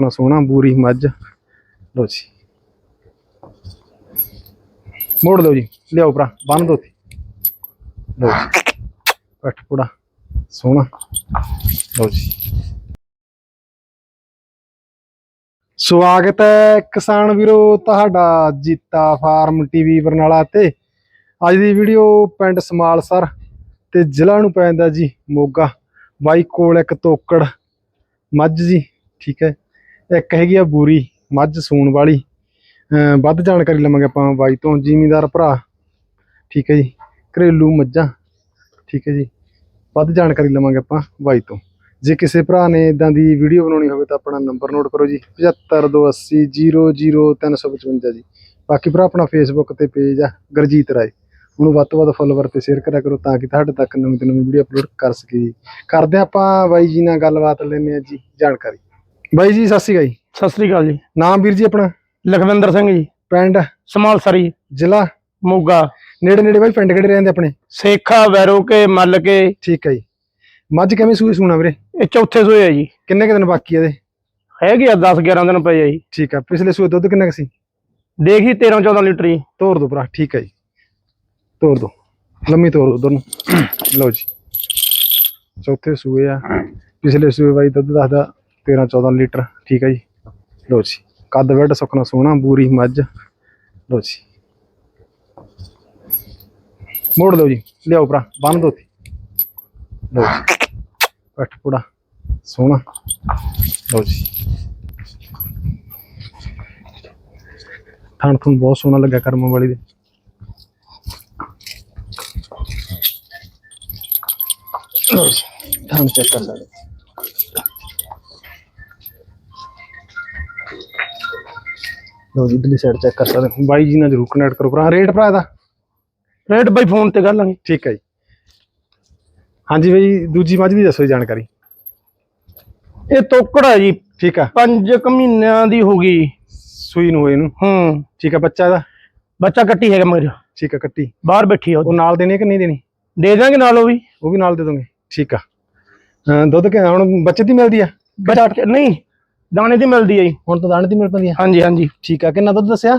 ਆਪਣਾ ਸੋਹਣਾ ਬੂਰੀ ਮੱਝ। ਲੋ ਜੀ। ਮੋੜ ਲਓ ਜੀ। ਲਿਆਓ ਭਰਾ, ਬੰਨ ਦੋ ਤੀ ਲੋ ਜੀ। ਪੱਠ ਪੂੜਾ, ਸੋਹਣਾ। ਲੋ ਜੀ। ਸਵਾਗਤ ਹੈ ਕਿਸਾਨ ਵੀਰੋ ਤੁਹਾਡਾ ਜੀਤਾ ਫਾਰਮ ਟੀਵੀ ਬਰਨਾਲਾ ਤੇ। ਅੱਜ ਦੀ ਵੀਡੀਓ ਪਿੰਡ ਸਮਾਲਸਰ ਤੇ ਜ਼ਿਲ੍ਹਾ ਨੂੰ ਪੈਂਦਾ ਜੀ ਮੋਗਾ। ਬਾਈ ਕੋਲ ਇੱਕ ਤੋਕੜ ਮੱਝ ਜੀ, ਠੀਕ ਹੈ। ਇੱਕ ਹੈਗੀ ਆ ਬੂਰੀ, ਮੱਝ ਸੂਣ ਵਾਲੀ। ਵੱਧ ਜਾਣਕਾਰੀ ਲਵਾਂਗੇ ਆਪਾਂ ਬਾਈ ਤੋਂ, ਜ਼ਿਮੀਂਦਾਰ ਭਰਾ। ਠੀਕ ਹੈ ਜੀ, ਘਰੇਲੂ ਮੱਝਾਂ। ਠੀਕ ਹੈ ਜੀ, ਵੱਧ ਜਾਣਕਾਰੀ ਲਵਾਂਗੇ ਆਪਾਂ ਬਾਈ ਤੋਂ। ਜੇ ਕਿਸੇ ਭਰਾ ਨੇ ਇਦਾਂ ਦੀ ਵੀਡੀਓ ਬਣਾਉਣੀ ਹੋਵੇ ਤਾਂ ਆਪਣਾ ਨੰਬਰ ਨੋਟ ਕਰੋ ਜੀ 7528000355 ਜੀ। ਬਾਕੀ ਭਰਾ, ਆਪਣਾ ਫੇਸਬੁੱਕ ਤੇ ਪੇਜ ਆ, ਗੁਰਜੀਤ ਰਾਏ। ਉਹਨੂੰ ਵੱਧ ਤੋਂ ਵੱਧ ਫੋਲੋਵਰ ਤੇ ਸ਼ੇਅਰ ਕਰਿਆ ਕਰੋ ਤਾਂ ਕਿ ਤੁਹਾਡੇ ਤੱਕ ਨਵੀਂ ਤੋਂ ਨਵੀਂ ਵੀਡੀਓ ਅਪਲੋਡ ਕਰ ਸਕੀਏ ਜੀ। ਕਰਦੇ ਹਾਂ ਆਪਾਂ ਬਾਈ ਜੀ ਨਾਲ ਗੱਲਬਾਤ, ਲੈਂਦੇ ਆ ਜੀ ਜਾਣਕਾਰੀ। ਬਾਈ ਜੀ ਸਤਿ ਸ਼੍ਰੀ ਅਕਾਲ ਜੀ। ਸਤਿ ਸ੍ਰੀ ਅਕਾਲ ਜੀ। ਨਾਮ ਵੀਰ ਜੀ ਆਪਣਾ? ਲਖਵਿੰਦਰ ਸਿੰਘ ਜੀ। ਪਿੰਡ? ਸਮਾਲਸਰੀ। ਜ਼ਿਲ੍ਹਾ? ਮੋਗਾ। ਨੇੜੇ ਨੇੜੇ ਬਾਈ ਪਿੰਡ ਕਿਹੜੇ ਰਹਿੰਦੇ ਆਪਣੇ? ਸੇਖਾ ਵੈਰੋ ਕੇ ਮੱਲ ਕੇ। ਠੀਕ ਹੈ ਜੀ। ਮੱਝ ਕਿਵੇਂ ਸੂਈ ਸੂਣਾ ਵੀਰੇ? ਇਹ ਚੌਥੇ ਸੋਏ ਆ ਜੀ। ਕਿੰਨੇ ਕੁ ਦਿਨ ਬਾਕੀ ਆ ਇਹਦੇ? ਹੈਗੇ ਆ 10 11 ਦਿਨ ਪਏ ਆ ਜੀ। ਠੀਕ ਆ ਪਿਛਲੇ ਸੂਏ ਦੁੱਧ ਕਿੰਨਾ ਕੁ ਸੀ? ਦੇਖੀ 13 14 ਲੀਟਰ ਜੀ। ਤੋਰ ਦੋ ਭਰਾ ਠੀਕ ਹੈ ਜੀ। ਤੋਰ ਦੋ। ਲੰਮੀ ਤੋਰ ਦੋ ਉਧਰ ਨੂੰ। ਲਓ ਜੀ। ਚੌਥੇ ਸੂਏ ਆ। ਪਿਛਲੇ ਸੂਏ ਬਾਈ ਦੁੱਧ ਦੱਸਦਾ 13 14 ਲੀਟਰ, ਠੀਕ ਹੈ ਜੀ? ਲਓ ਜੀ, ਕੱਦ ਵੱਡ ਸੁਖਣਾ ਸੋਹਣਾ, ਬੂਰੀ, ਮੱਝ। ਲਓ ਜੀ। ਮੋੜ ਲਓ ਜੀ, ਲਿਆਓ ਭਰਾ, ਬੰਨ ਦੋ ਤੀ ਲਓ ਜੀ, ਪੱਠ ਪੂੜਾ ਸੋਹਣਾ। ਲੋ ਜੀ। ਥਣ ਥਣ ਬਹੁਤ ਸੋਹਣਾ ਲੱਗਾ ਕਰਮ ਵਾਲੀ ਦੇ। ਲਓ ਜੀ, ਥਣ ਚੈੱਕ ਕਰ ਸਕਦੇ। ਲਓ ਜੀ ਇਧਰਲੀ ਸਾਈਡ ਚੈੱਕ ਕਰ ਸਕਦੇ ਹੋ। ਬਾਈ ਜੀ ਨਾਲ ਜਰੂਰ ਕਨੈਕਟ ਕਰੋ ਭਰਾ। ਰੇਟ ਭਰਾ ਦਾ ਰੇਟ ਬਾਈ ਫੋਨ ਤੇ ਕਰ ਲਾਂਗੇ। ਠੀਕ ਹੈ ਜੀ। ਹਾਂਜੀ ਬਾਈ ਦੂਜੀ ਮੱਝ ਦੀ ਦੱਸੋ ਜਾਣਕਾਰੀ। ਇਹ ਤੋਕੜ ਹੈ ਜੀ। ਠੀਕ ਆ। 5 ਕੁ ਮਹੀਨਿਆਂ ਦੀ ਹੋ ਗਈ। ਸੂਈ ਨੂੰ ਹੋਏ ਨੂੰ। ਹੂੰ। ਠੀਕ ਆ ਬੱਚਾ ਇਹਦਾ? ਬੱਚਾ ਕੱਟੀ ਹੈਗਾ ਮਗਰ। ਠੀਕ ਆ ਕੱਟੀ। ਬਾਹਰ ਬੈਠੀ ਆ ਉਹ। ਉਹ ਨਾਲ ਦੇਣੀ ਹੈ ਕਿ ਨਹੀਂ ਦੇਣੀ? ਦੇ ਦਾਂਗੇ ਨਾਲ ਉਹ ਵੀ। ਉਹ ਵੀ ਨਾਲ ਦੇ ਦੋਗੇ। ਠੀਕ ਆ। ਅਹ ਦੁੱਧ ਕਿ ਹੁਣ ਬੱਚੇ ਦੀ ਮਿਲਦੀ ਆ? ਬੱਚਾ ਨਹੀਂ। ਦਾਣੇ ਦੀ ਮਿਲਦੀ ਹੈ ਜੀ। ਹੁਣ ਤਾਂ ਦਾਣੇ ਦੀ ਮਿਲ ਪੈਂਦੀ ਆ। ਹਾਂਜੀ ਹਾਂਜੀ। ਠੀਕ ਆ ਕਿੰਨਾ ਦੁੱਧ ਦੱਸਿਆ?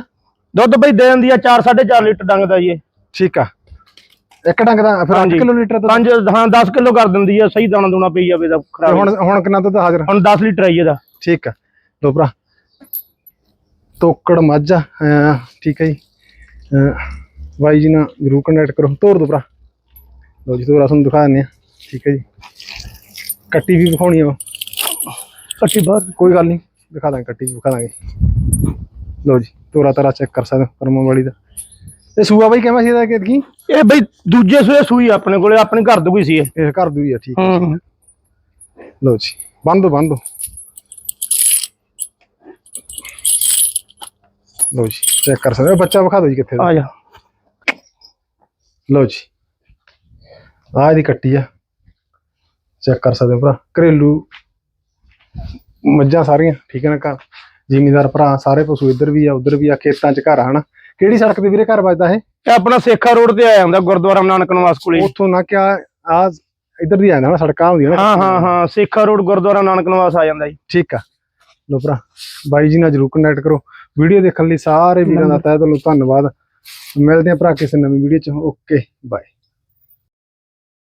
ਦੁੱਧ ਬਈ ਦੇ ਦਿੰਦੀ ਆ 4 4.5 ਲੀਟਰ ਡੰਗ ਦਾ ਜੀ ਇਹ। ਠੀਕ ਆ। ਇੱਕ ਡੰਗ ਦਾ ਫਿਰ 8 ਹਾਂਜੀ। ਕਿਲੋ ਲੀਟਰ ਦੁੱਧ? ਪੰਜ ਹਾਂ 10 ਕਿਲੋ ਕਰ ਦਿੰਦੀ ਆ ਸਹੀ ਦਾਣਾ ਦੂਣਾ ਪਈ ਜਾਵੇ ਤਾਂ ਤੇ ਖਰਾਬ ਹੁਣ ਹੁਣ ਕਿੰਨਾ ਦੁੱਧ ਹਾਜ਼ਰ? ਹੁਣ 10 ਲੀਟਰ ਆਈ ਇਹਦਾ। ਠੀਕ ਆ। ਲੋ ਭਰਾ। ਤੋਕੜ ਮੱਝ ਆ। ਅਹ ਠੀਕ ਹੈ ਜੀ। ਅਹ ਬਾਈ ਜੀ ਨਾਲ ਜਰੂਰ ਕੰਟੈਕਟ ਕਰੋ। ਤੋਰ ਦੋ ਭਰਾ। ਲੋ ਜੀ ਤੋਰਾ ਤੁਹਾਨੂੰ ਦਿਖਾ ਦਿੰਦੇ ਆ। ਠੀਕ ਹੈ ਜੀ। ਕੱਟੀ ਵੀ ਵਿਖਾਉਣੀ ਆ ਕੱਟੀ ਬਾਹਰ। ਕੋਈ ਗੱਲ ਨਹੀਂ ਦਿਖਾ ਦਾਂਗੇ ਕੱਟੀ ਵਿਖਾ ਦਾਂਗੇ। ਲੋ ਜੀ ਤੋਰਾ ਤਾਰਾ ਚੈੱਕ ਕਰ ਸਕਦੇ ਕਰਮਾਂ ਵਾਲੀ ਦਾ। ਇਹ ਸੂਆ ਬਾਈ ਕਿਵੇਂ ਸੀ ਇਹਦਾ ਕਿਤਕੀ ਇਹ ਬਈ ਦੂਜੇ ਸੂਏ ਸੂਈ ਆਪਣੇ ਕੋਲੇ ਆਪਣੇ ਘਰ ਕੋਈ ਸੀ ਇਹ। ਇਹ ਘਰ ਦੀ ਹੀ ਆ ਠੀਕ ਹੈ। ਲੋ ਜੀ ਬੰਦ ਬੰਦ ਲੋ ਜੀ ਚੈੱਕ ਕਰ ਸਕਦੇ ਬੱਚਾ ਵਿਖਾ ਦਿਓ ਜੀ ਕਿੱਥੇ ਆ ਜਾ। ਲਓ ਜੀ ਆਹ ਇਹਦੀ ਕੱਟੀ ਆ। ਚੈੱਕ ਕਰ ਸਕਦੇ ਹੋ ਭਰਾ। ਘਰੇਲੂ ਮੱਝਾਂ ਸਾਰੀਆਂ ਠੀਕ ਹੈ ਨਾ ਘਰ। ਜ਼ਿਮੀਦਾਰ ਭਰਾ ਸਾਰੇ ਪਸ਼ੂ ਇੱਧਰ ਵੀ ਆ ਉੱਧਰ ਵੀ ਆ ਖੇਤਾਂ 'ਚ ਘਰ ਆ ਹਨਾ। ਕਿਹੜੀ ਸੜਕ ਤੇ ਵੀਰੇ ਘਰ ਵੱਜਦਾ ਇਹ? ਇਹ ਆਪਣਾ ਸੇਖਾ ਰੋਡ ਤੇ ਆਇਆ ਹੁੰਦਾ ਗੁਰਦੁਆਰਾ ਨਾਨਕ ਨਿਵਾਸ ਕੋਲੇ ਉੱਥੋਂ ਨਾ ਕਿਆ ਆ ਇੱਧਰ ਦੀ ਆ ਜਾਂਦਾ ਨਾ ਸੜਕਾਂ ਹੁੰਦੀਆਂ ਨਾ। ਹਾਂ ਹਾਂ ਹਾਂ ਸੇਖਾ ਰੋਡ ਗੁਰਦੁਆਰਾ ਨਾਨਕ ਨਿਵਾਸ ਆ ਜਾਂਦਾ ਜੀ। ਠੀਕ ਆ। ਲੋ ਭਰਾ ਬਾਈ ਜੀ ਨਾਲ ਜਰੂਰ ਕਨੈਕਟ ਕਰੋ। ਵੀਡੀਓ ਦੇਖਣ ਲਈ ਸਾਰੇ ਵੀਰਾਂ ਦਾ ਤਹਿ ਦਿਲੋਂ ਧੰਨਵਾਦ। ਮਿਲਦੇ ਆ ਭਰਾ ਕਿਸੇ ਨਵੀਂ ਵੀਡੀਓ 'ਚ। Okay bye.